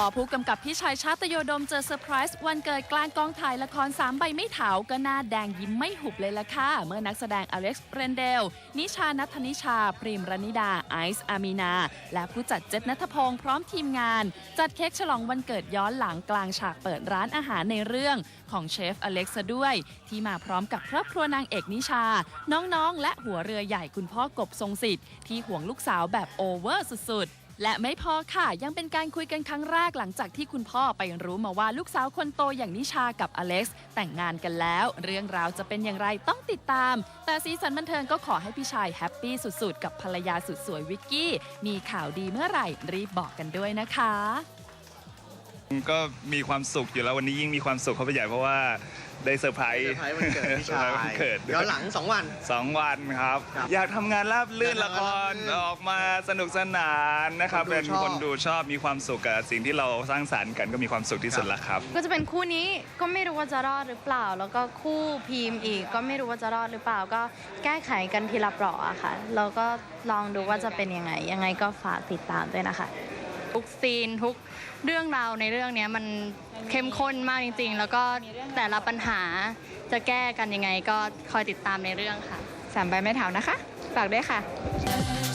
พอผู้กำกับพี่ชายชาตโยดมเจอเซอร์ไพรส์วันเกิดกลางกองถ่ายละคร3ใบไม่เถาก็หน้าแดงยิ้มไม่หุบเลยล่ะค่ะ เมื่อนักแสดงอเล็กซ์เรนเดล นิชานัทนิชา พริมรนิดา ไอซ์อามีนา และผู้จัดเจษนัทพงศ์พร้อมทีมงาน จัดเค้กฉลองวันเกิดย้อนหลังกลางฉากเปิดร้านอาหารในเรื่องของเชฟอเล็กซ์ซะด้วย ที่มาพร้อมกับครอบครัวนางเอกนิชา น้องๆ และหัวเรือใหญ่คุณพ่อกบทรงสิทธิ์ที่ห่วงลูกสาวแบบโอเวอร์สุดๆ และไม่พอค่ะ ยังเป็นการคุยกันครั้งแรกหลังจากที่คุณพ่อไปรู้มาว่าลูกสาวคนโตอย่างนิชากับอเล็กซ์แต่งงานกันแล้ว เรื่องราวจะเป็นอย่างไรต้องติดตาม แต่สีสันบันเทิงก็ขอให้พี่ชายแฮปปี้สุดๆ กับภรรยาสุดสวยวิกกี้ มีข่าวดีเมื่อไหร่รีบบอกกันด้วยนะคะ ก็มีความสุขอยู่แล้ววันนี้ยิ่งมีความสุขเข้าไปใหญ่เพราะว่า ได้เซอร์ไพรส์เซอร์ไพรส์วันเกิดพี่เซอร์ชาไพรส์วันยเกิดย้อนหลัง 2 วันสองวันครับ ครับอยากทำงานราบลื่นอยากละทำคงานรราบรื่นออกมาสนุกสนานนะครับ คนดูเป็นชอบ คนดูชอบมีความสุขกับสิ่งที่เราสร้างสรรค์กันก็มีความสุขที่สุดละครับ ก็จะเป็นคู่นี้ก็ไม่รู้ว่าจะรอดหรือเปล่า แล้วก็คู่พีมอีกก็ไม่รู้ว่าจะรอดหรือเปล่า ก็แก้ไขกันทีละเปราะอะค่ะ แล้วก็ลองดูว่าจะเป็นยังไง ยังไงก็ฝากติดตามด้วยนะคะ ทุกซีนทุกเรื่องราวในเรื่องเนี้ยมันเข้มข้นมากจริง ๆ แล้วก็แต่ละปัญหาจะแก้กันยังไงก็คอยติดตามในเรื่องค่ะ สามใบไม้เถานะคะ ฝากด้วยค่ะ